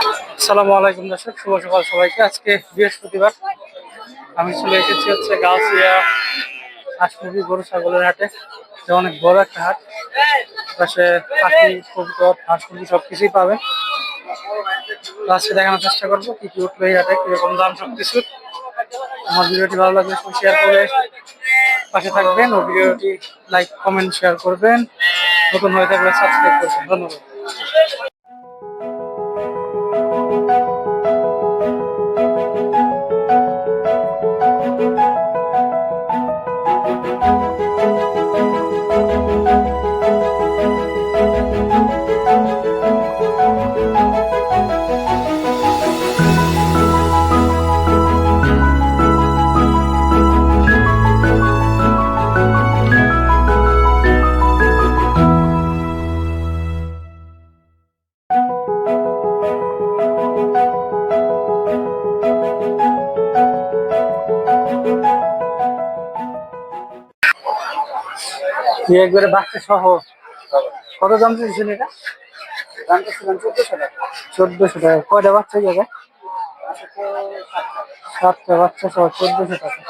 আসসালামু আলাইকুম দর্শক, শুভ সকাল সবাইকে। আজকে বৃহস্পতিবার। আমি চলে এসেছি হচ্ছে গাউসিয়া মুরগি গরু ছাগলের হাটে। এটা অনেক বড় একটা হাট। পাশে পাখি, কবুতর হাঁস মুরগি সব কিছুই পাবেন আজকে দেখানোর চেষ্টা করব কি কি উঠল এই হাটে, কীরকম দাম সব কিছু আমার ভিডিওটি ভালো লাগলে শেয়ার করে পাশে থাকবেন। ও ভিডিওটি লাইক কমেন্ট শেয়ার করবেন। নতুন হয়ে থাকলে সাবস্ক্রাইব করবেন। ধন্যবাদ। একবারে বাচ্চা সহ। কত দাম চাইছেন এটা? চোদ্দশো টাকা। কয়টা বাচ্চা যাবে সাতটা বাচ্চা সহ, চোদ্দশো টাকা।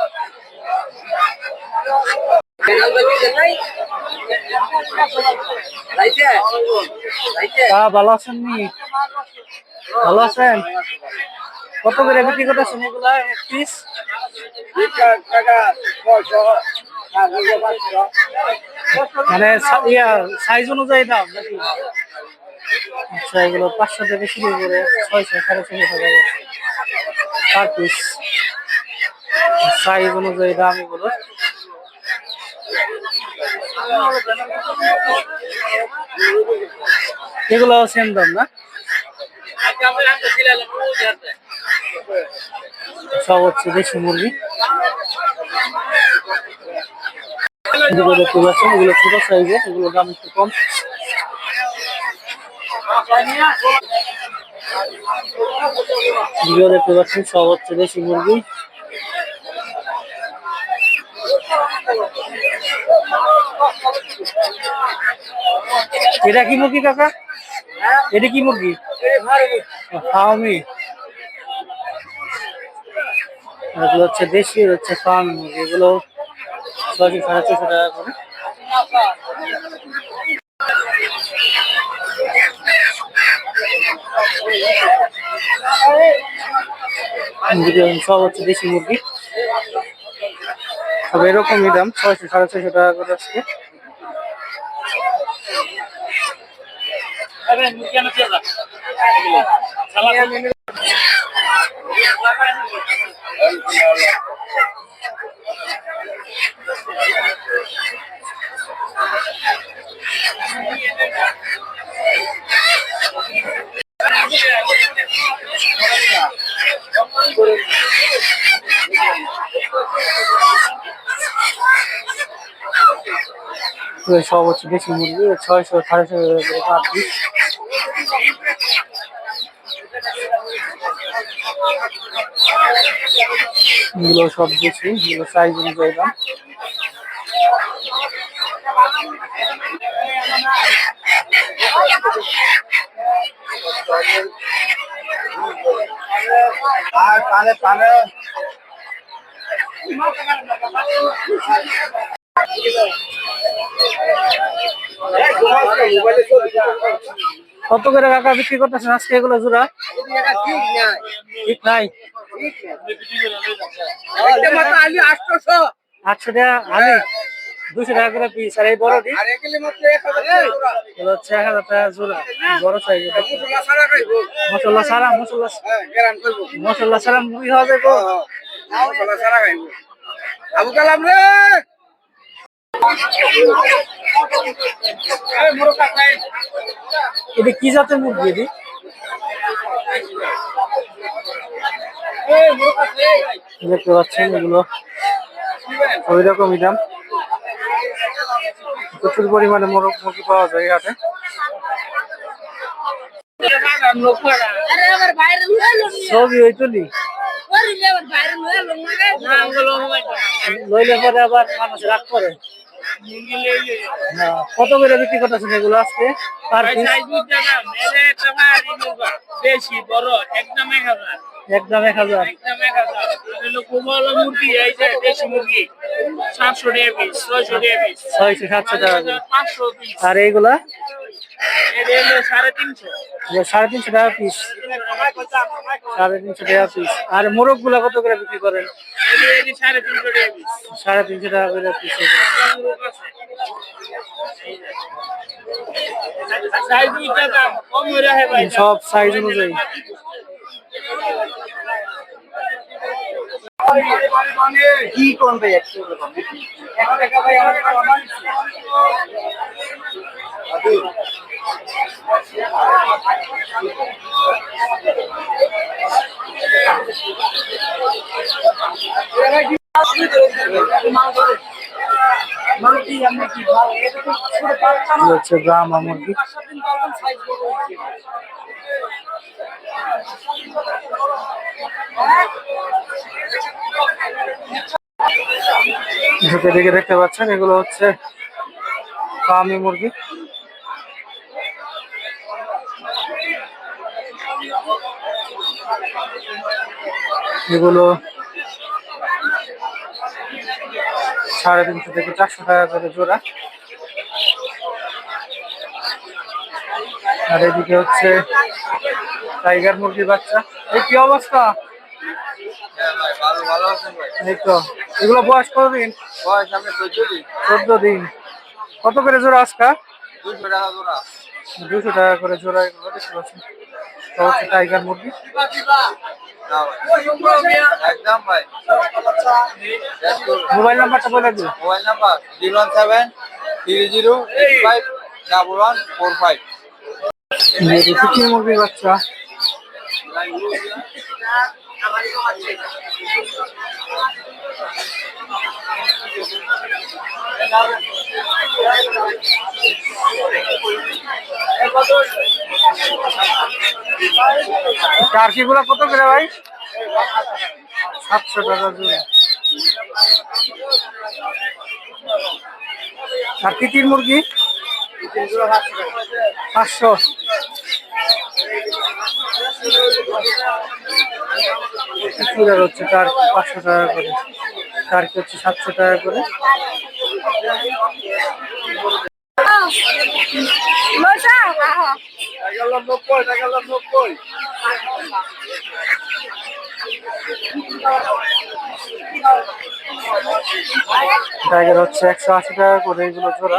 ভালো আছেন নি? ভালো আছেন? কত করে বিক্রি করতেছেন এগুলা? টাকা মানে ইয়া সাইজ অনুযায়ী দাম আচ্ছা এগুলো পাঁচশো থেকে শুরু করে ছয়শো, সাড়ে ছয়শো টাকা পার পিস সাইজ অনুযায়ী দাম এগুলো। এগুলো সেম দাম, না? সব হচ্ছে দেশি মুরগি। এগুলো দেখতে পাচ্ছেন, এগুলো ছোট সাইজের এগুলো দাম একটু কম। এগুলো দেখতে পাচ্ছেন, সব হচ্ছে দেশি মুরগি। এটা কি মুরগি, কাকা? এটা কি মুরগি? ফার্মি এগুলো হচ্ছে দেশি হচ্ছে ফার্ম এগুলো ছয়শো সাড়ে ছশো টাকা করে। সব হচ্ছে দেশি মুরগি। সব এরকমই দাম, ছয়শো সাড়ে ছয়শো টাকা করে আজকে। তো এই সব হচ্ছে দেশি মুরগি, ছয়শো সাড়ে ছয়শো টাকা করে পার পিস। এগুলো সব দেশি এগুলো সাইজ অনুযায়ী দাম। আর পানে কত করে কাকা বিক্রি করতেছেন আজকে এগুলো জোড়া? ঠিক নাই। আটশো টাকা, আলি। দুশো টাকা করে পিস আর এই বড়টি হচ্ছে এক হাজার টাকা জোড়া, বড় সাইজ মশলা ছাড়া, মশলা মশলা ছাড়া মুড়ি হবে গো আবু কালাম রে! এটা কি জাতের মুরগি এটি? দেখতে পাচ্ছেন এগুলো ওই রকমই দাম। প্রচুর পরিমাণে মোরগ, মুরগি পাওয়া যায় হাটে। সবই ওই তুলি লইলে আবার মানুষ রাগ করে। কত করে বিক্রি করতেছেন এগুলো আজকে? পার পিস বেশি বড় একদম এক হাজার। এক হাজার। আর এইগুলা? সাড়ে তিনশো টাকা পিস সাড়ে তিনশো টাকা পিস আর মোরগগুলা কত করে বিক্রি করেন? সাড়ে তিনশো টাকা করে পিস সব সাইজ অনুযায়ী। কি ভাই একশো টাকা ভাই হচ্ছে ব্রাহ্মা মুরগি দিকে দেখতে পাচ্ছেন এগুলো হচ্ছে ফার্মি মুরগি। এগুলো সাড়ে তিনশো থেকে চারশো টাকা করে জোড়া। আর এদিকে হচ্ছে টাইগার মুরগির বাচ্চা। এই কি অবস্থা? এই তো। এগুলো বয়স কতদিন? বয়স আমি চোদ্দ দিন। চোদ্দ দিন। কত করে জোড়া আজকা? দুশো টাকা জোড়া। দুশো টাকা করে জোড়া এগুলো দেখতে পাচ্ছেন। হচ্ছে টাইগার মুরগি। একদম ভাই। মোবাইল নাম্বারটা বলে দিন। Mobile number zero one seven three zero five double one four five. মুরগির বাচ্চা। টার্কি গুলা কত করে ভাই? সাতশো টাকা জোড়া। আর তিতির মুরগি? পাঁচশো। চুড়ার হচ্ছে টার্কি পাঁচশো টাকা করে। টার্কি হচ্ছে সাতশো টাকা করে। টাইগার হচ্ছে একশো আশি টাকা করে এগুলো জোড়া।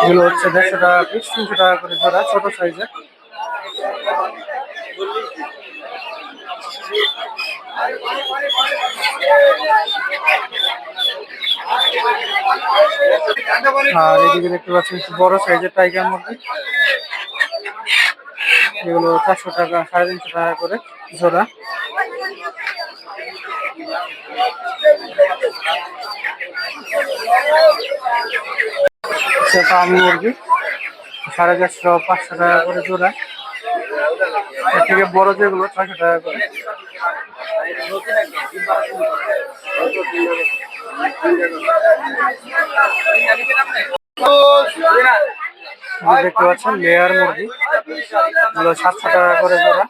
এগুলো হচ্ছে দেড়শো টাকা পিস তিনশো টাকা করে জোড়া, ছোট সাইজের আর এদিকে দেখতে পাচ্ছেন বড় সাইজের টাইগার মুরগি এগুলো চারশো টাকা, সাড়ে তিনশো টাকা করে জোড়া। সেটা আমি মুরগি সাড়ে চারশো, পাঁচশো টাকা করে জোড়া। এর থেকে বড় যেগুলো, ছয়শো টাকা করে। দেখতে পাচ্ছেন লেয়ার মুরগি। এগুলো সাতশো টাকা করে জোড়া।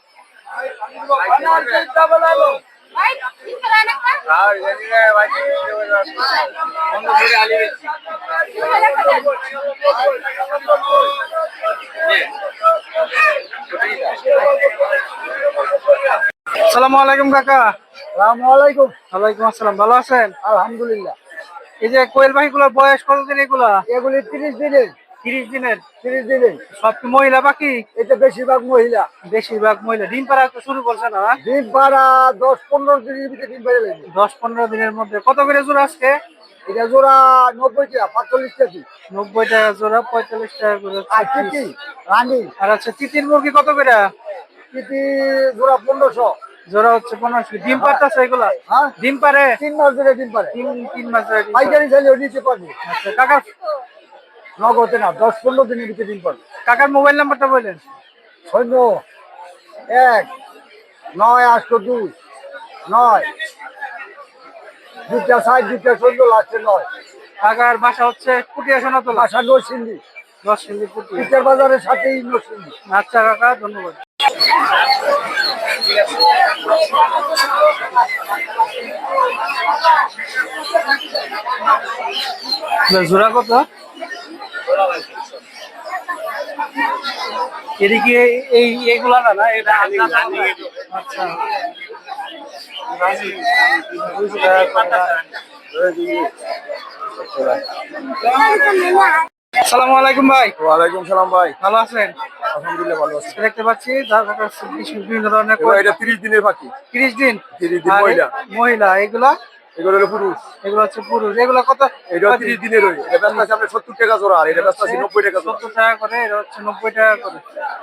আসসালামু আলাইকুম কাকা। আসসালামু আলাইকুম ওয়ালাইকুম আসসালাম ভালো আছেন? আলহামদুলিল্লাহ। এই যে কোয়েল পাখিগুলোর বয়স কতদিন এগুলা? এগুলি তিরিশ দিনের। তিরিশ দিনের তিরিশ দিনের। সব কি মহিলা পাখি এটা বেশিরভাগ মহিলা। বেশিরভাগ মহিলা। ডিম পাড়া তো শুরু করছে না না? ডিম পাড়া দশ পনেরো দিনের ভিতরে ডিম পেড়ে লাগবে দশ পনেরো দিনের মধ্যে। কত করে জোড়া আজকে? এটা জোড়া নব্বই টাকা পাঁচচল্লিশ কেজি। নব্বই টাকা জোড়া পঁয়তাল্লিশ টাকা করে আর চিটি রানি। আর আচ্ছা তিতির মুরগি কত করে? চিটি জোড়া পনেরোশো। জোড়া হচ্ছে পনেরোশো। ডিম পাড়তেছে এগুলা? হ্যাঁ। ডিম পারে তিন মাস ধরে ডিম পারে তিন তিন মাস পাড়ে। পাইকারি চাইলেও নিতে পারবে। আচ্ছা কাকার নগদে না দশ পনেরো দিনের ভিতরে ডিম পারবে কাকার মোবাইল নাম্বারটা বললেন শূন্য এক নয় আটশো দুই নয়। দুটা সাইড দুটা শূন্য লাস্টে নয়। কাকার বাসা হচ্ছে কুটিয়া সোনাতলা? বাসা নরসিংদী। দশ সিন্ধি কুটিয়া বাজারের সাথেই নরসিংদী। আচ্ছা কাকা ধন্যবাদ। জোড়া কত? এদিকে এই এইগুলা না এটা আচ্ছা। সালামু আলাইকুম ভাই। ওয়ালাইকুম সালাম ভাই। ভালো আছেন? আলহামদুলিল্লাহ ভালো আছি। দেখতে পাচ্ছি বিভিন্ন ধরনের এটা তিরিশ দিনের পাখি। তিরিশ দিন? 30 দিন মহিলা। মহিলা এগুলা? এগুলো হলো পুরুষ। এগুলো হচ্ছে পুরুষ। এগুলো কত? এটা তিরিশ দিনের ওই। এটা ব্যস্ত আছে আপনার সত্তর টাকা জোড়া আর এটা ব্যস্ত আছে নব্বই টাকা সত্তর টাকা করে এটা হচ্ছে নব্বই টাকা করে।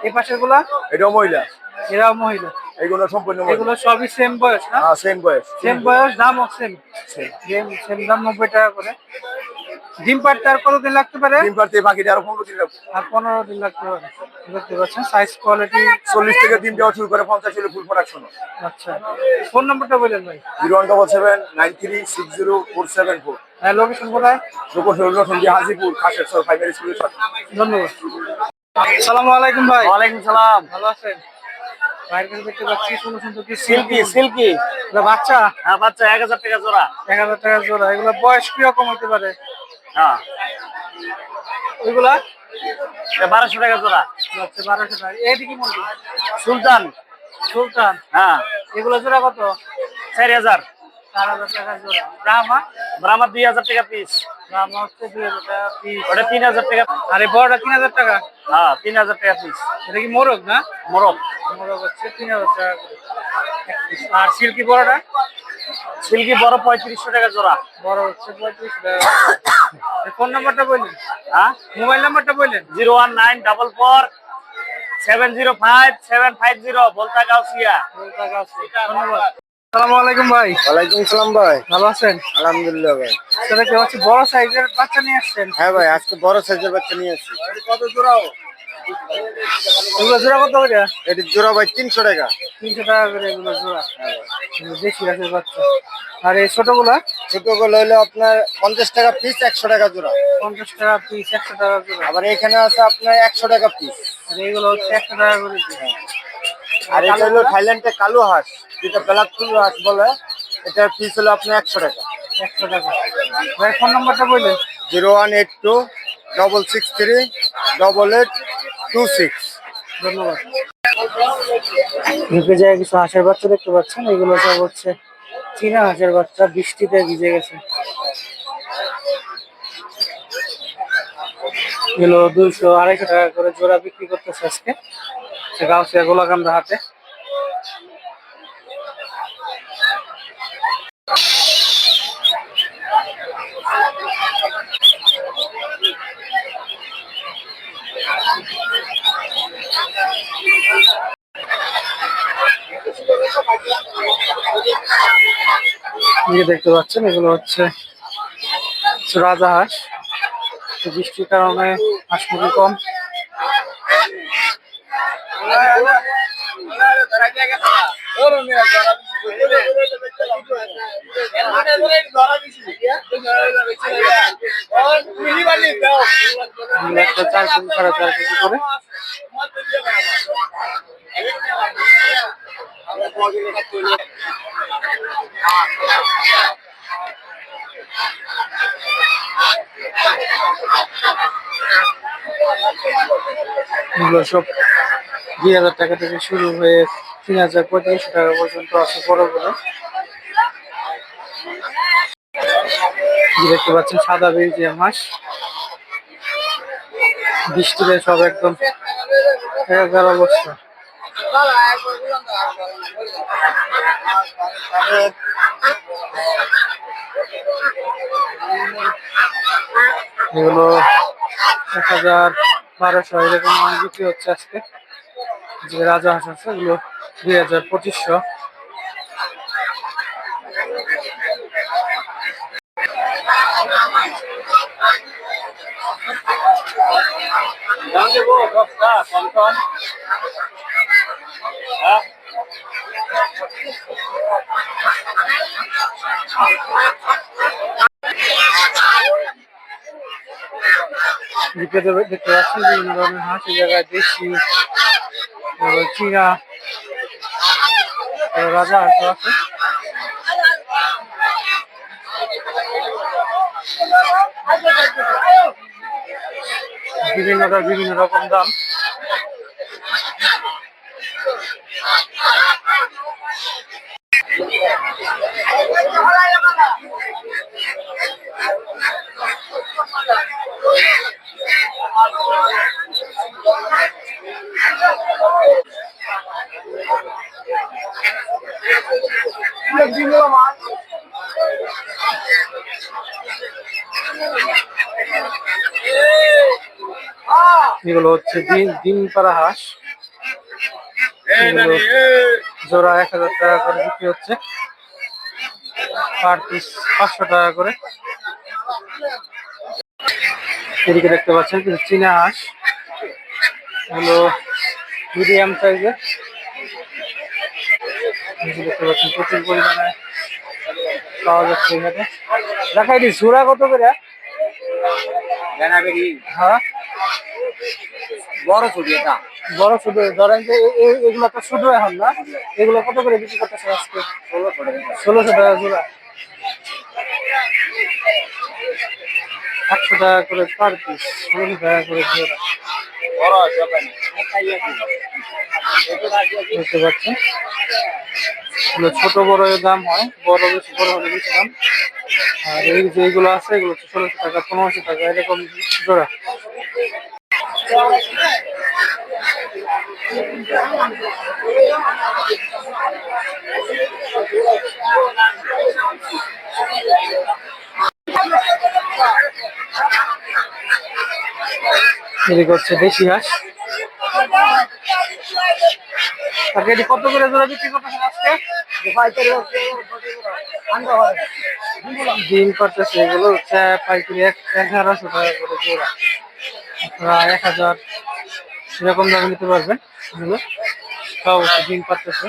এই পাশেরগুলা এটা মহিলা। এরা মহিলা। এগুলো সম্পূর্ণ এগুলো সবই সেম বয়স না? হ্যাঁ সেম বয়স। সেম বয়স দাম সেম সেম দাম নব্বই টাকা করে। ডিম পাড়তে আর কতদিন লাগতে পারে? ডিম পারতে পাখিটা আরও পনেরো দিন লাগবে। আর পনেরো দিন লাগতে পারে। দেখতে পাচ্ছেন সাইজ কোয়ালিটি চল্লিশ থেকে ডিম দেওয়া শুরু করে পঞ্চাশ হলে ফুল প্রোডাকশন আচ্ছা। ফোন নাম্বারটা বললেন ভাই। Zero one double seven nine three six zero four seven four হ্যাঁ লোকেশন কোথায়? লোকসভা সন্ধি হাজিপুর খাসের সর প্রাইমারি স্কুলের সাথে। ধন্যবাদ। সালামু আলাইকুম ভাই। ওয়ালাইকুম সালাম। ভালো আছেন? কাছে দেখতে পাচ্ছি সুন্দর সুন্দর কি সিল্কি। সিল্কি বাচ্চা? হ্যাঁ বাচ্চা এক হাজার টাকা জোড়া। এক হাজার টাকা জোড়া। এগুলো বয়স কীরকম হতে পারে? হ্যাঁ। ওইগুলা বারোশো টাকা জোড়া। হচ্ছে বারোশো টাকা। এইদিকে মুরগি সুলতান। সুলতান? হ্যাঁ। এগুলো জোড়া কত? চার হাজার। চার হাজার টাকা জোড়া। ব্রাহ্মা? ব্রাহ্মা দুই হাজার টাকা পিস ব্রাহ্মা হচ্ছে দুই হাজার টাকা পিস ওটা তিন হাজার টাকা। আর বড়টা তিন হাজার টাকা? হ্যাঁ তিন হাজার টাকা পিস এটা কি মোরগ না? মোরগ। মোরগ হচ্ছে তিন হাজার টাকা আর সিল্কি বড়টা? সিল্কি বড় পঁয়ত্রিশশো টাকা জোড়া। বড় হচ্ছে পঁয়ত্রিশ টাকা। ফোন নাম্বারটা বললেন? হ্যাঁ? মোবাইল নাম্বারটা বললেন? Zero one nine double four seven zero five seven five zero বলতা গাউসিয়া ধন্যবাদ। আসসালামু আলাইকুম ভাই। ওয়ালাইকুম সালাম ভাই। ভালো আছেন? আলহামদুলিল্লাহ ভাই। সেটা কি হচ্ছে বড় সাইজের বাচ্চা নিয়ে আসছেন? হ্যাঁ ভাই আজকে বড় সাইজের বাচ্চা নিয়ে আসছি। কত জোড়াও এগুলো জোড়া কত করে? এটির জোড়া ভাই তিনশো টাকা। তিনশো টাকা করে এগুলো জোড়া। এগুলো দেশি গাছের বাচ্চা। আর এই ছোটগুলা? ছোটগুলো হলো আপনার পঞ্চাশ টাকা পিস একশো টাকা জোড়া। পঞ্চাশ টাকা পিস একশো টাকা জোড়া। আবার এখানে আছে আপনার একশো টাকা পিস আর এইগুলো হচ্ছে একশো টাকা করে আর এটা হলো থাইল্যান্ডের কালো হাঁস যেটা ব্ল্যাক ফুল হাঁস বলে এটার পিস হলো আপনার একশো টাকা। একশো টাকা। ভাই ফোন নাম্বারটা বললেন? Zero one eight two double six three double eight two six ধন্যবাদ। ঢুকে যায় কিছু হাঁসের বাচ্চা দেখতে পাচ্ছেন, এগুলো সব হচ্ছে চীনা হাঁসের বাচ্চা, বৃষ্টিতে ভিজে গেছে। এগুলো দুইশো আড়াইশো টাকা করে জোড়া বিক্রি করতেছে আজকে। গাউসিয়া গোলাকান্দা হাটে। এই দেখতে পাচ্ছেন এগুলো হচ্ছে রাজা হাঁস। বৃষ্টির কারণে হাঁস মুরগি কম। চার কেজি সাড়ে চার কেজি করে। সব দুই হাজার টাকা থেকে শুরু হয়ে তিন হাজার পঁয়ত্রিশশো টাকা পর্যন্ত আছে বড় বড় দেখতে পাচ্ছেন সাদা বেলজিয়াম হাঁস বৃষ্টিতে সব একদম এগারো অবস্থা। এগুলো এক হাজার বারোশো এরকম বিক্রি হচ্ছে আজকে। যে রাজা হাঁস আছে, এগুলো দুই হাজার পঁচিশশো। দ্বিতীয়ত দেখতে পাচ্ছেন বিভিন্ন ধরনের হাঁস জায়গায় দেশি চীনা রাজা হাঁস আছে? বিভিন্নটা বিভিন্ন রকম দাম। এগুলো হচ্ছে ডিম ডিম পাড়া হাঁস জোড়া এক হাজার টাকা করে বিক্রি হচ্ছে। পার পিস পাঁচশো টাকা করে। এদিকে দেখতে পাচ্ছেন কিছু চীনা হাঁস। এগুলো মিডিয়াম সাইজের। দেখতে পাচ্ছেন প্রচুর পরিমাণে পাওয়া যাচ্ছে এখানে। দেখাই দি জোড়া কত করে? হ্যাঁ। বড় ছবি এটা। বড় শুধু ধরেন যে এগুলো তো শুধু এখন না এগুলো কত করে বিক্রি করতেছে আজকে? ষোলোশো টাকা জোড়া একশো টাকা করে পার পিস ষোলোশো টাকা করে জোড়া দেখতে পাচ্ছেন? ছোট বড় এর দাম হয় বড় বেশি বড় হলে বেশি দাম। আর এই যেগুলো আছে এগুলো ষোলোশো টাকা পনেরোশো টাকা এরকম জোড়া। এদিকে হচ্ছে দেশি হাঁস। তাকে এটি কত করে জোড়া বিক্রি করতেছেন আজকে? ডিম করতেছে, এগুলো হচ্ছে পাইকারি এগারোশো টাকা করে জোড়া। আপনারা এক হাজার এরকম দামে নিতে পারবেন। এগুলো সব ডিম পারতেছে।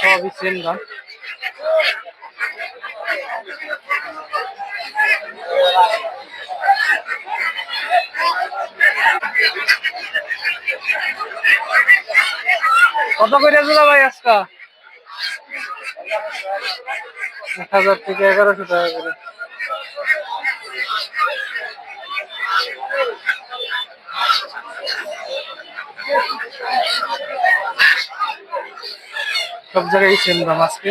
সবই সেম দাম। কত করে জোড়া ভাই আজকা? এক হাজার থেকে এগারোশো টাকা করে। সব জায়গায় সেম দাম আজকে।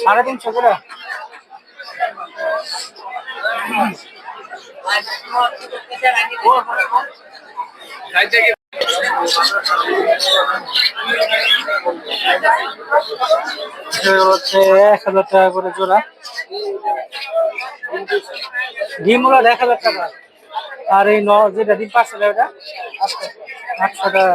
সাড়ে তিনশো করে এক হাজার টাকা করে জোড়া। ডিমগুলো এক হাজার টাকা আর এই ন যেটা ডিম পার্সেল ওটা আটশো টাকা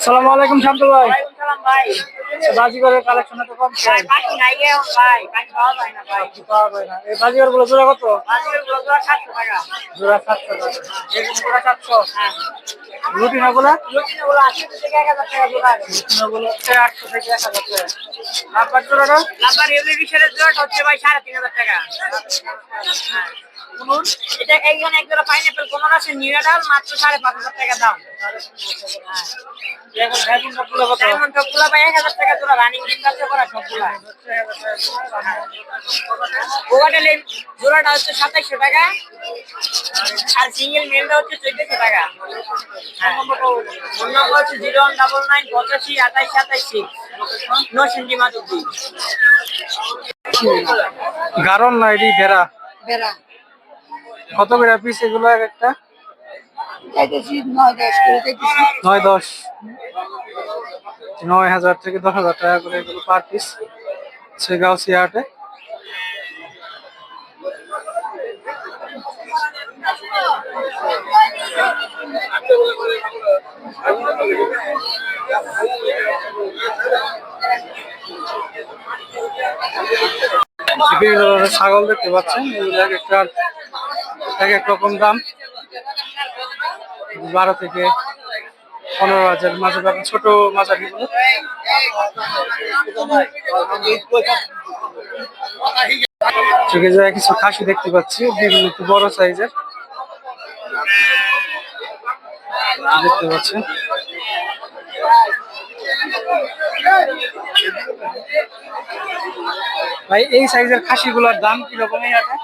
সালাম আলাইকুম শান্ত ভাই। ভাই। বাজিগরের কালেকশন তো কম চাই পাখি নাই গে ভাই পাখি পাওয়া যায় না ভাই। পাওয়া যায় না। এই বাজিগরগুলো জোড়া কত? আজকেরগুলো তো সাতশো টাকা। জোড়া সাতশো টাকা। এরকম জোড়া সাতশো। রুটিনা গুলা লুচিনে গুলো আশি থেকে এক হাজার টাকা জোড়া রুটিনা গুলো হচ্ছে আটশো থেকে এক হাজার টাকা। আপনার জোড়াটা? লাম্বার এমনি বিশের জোড়াটা হচ্ছে ভাই সাড়ে তিন হাজার টাকা। শুনুন এটা একজন এক জোড়া পাইনাপেল কোন আছে নিরাডাল মাত্র সাড়ে পাঁচ হাজার টাকা দাম। এখন ডায়মন্ডগুলো কত। ডায়মন্ড সবগুলা ভাই এক হাজার টাকা জোড়া রানিং ডিম কাছে করা সবগুলা। ওভারটেল জোড়াটা হচ্ছে সাতাইশশো টাকা। আর সিঙ্গেল মেলটা হচ্ছে চোদ্দশো টাকা। হ্যাঁ। ফোন নম্বর হচ্ছে জিরো ওয়ান ডাবল নাইন পঁচাশি আঠাশ সাতাশ সিক্স নো সেন্টি মাতুকি গারন না এটি ভেড়া? বেড়া কত করে পিস এগুলো এক একটা? নয় দশ নয় হাজার থেকে দশ হাজার টাকা করে এগুলো পার পিস সে গাউসিয়া হাটে বিভিন্ন ধরনের ছাগল দেখতে পাচ্ছেন। এগুলো এক একটা এক এক রকম দাম। বারো থেকে পনেরো হাজার মাঝে পাবেন ছোট মাঝারি গুলো চোখে যায় কিছু খাসি দেখতে পাচ্ছি, বিভিন্ন বড় সাইজের। দেখতে পাচ্ছেন। ভাই এই সাইজের খাসিগুলোর দাম কীরকম এই হাটে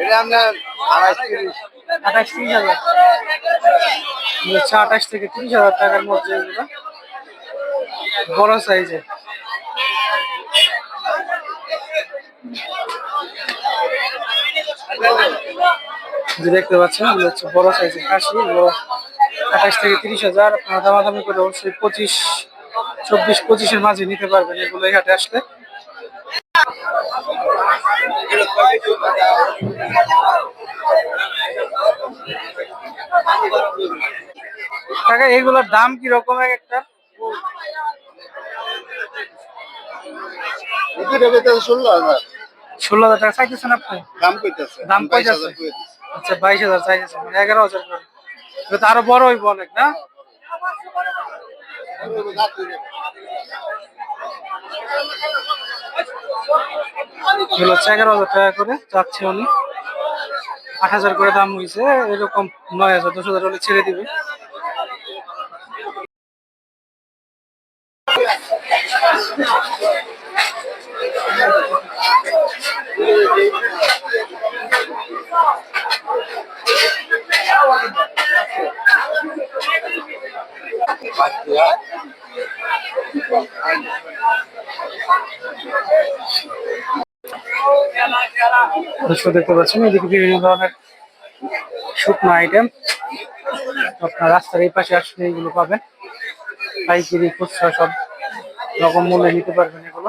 এটা আপনার আড়াইশ তিরিশ। আঠাশ তিরিশ হাজার। হচ্ছে আঠাশ থেকে তিরিশ হাজার টাকার মধ্যে এগুলো। বড় সাইজের যে দেখতে পাচ্ছেন এগুলো হচ্ছে বড় সাইজের খাসি এগুলো আঠাশ থেকে তিরিশ হাজার। দামাদামি করে অবশ্যই পঁচিশ চব্বিশ পঁচিশের মাঝে নিতে পারবেন এগুলো এই হাটে আসলে। কাকা এগুলোর দাম কি রকম এক একটা? ষোলো হাজার। টাকা চাইতেছেন আপনি? দাম কইতেছে। দাম কইতেছে। আচ্ছা বাইশ হাজার চাইতেছেন। এগারো হাজার করে। তো আরও বড় হইব অনেক না এগুলো হচ্ছে এগারো হাজার টাকা করে, চাচ্ছে উনি আট হাজার করে দাম হয়েছে এরকম নয় হাজার, দশ হাজার হলে ছেড়ে দিবে। দর্শক দেখতে পাচ্ছেন, এদিকে বিভিন্ন ধরনের শুকনো আইটেম আপনার রাস্তার এই পাশে আসলে এগুলো পাবেন। পাইকারি খুচরা সব রকম মূল্যে নিতে পারবেন এগুলো।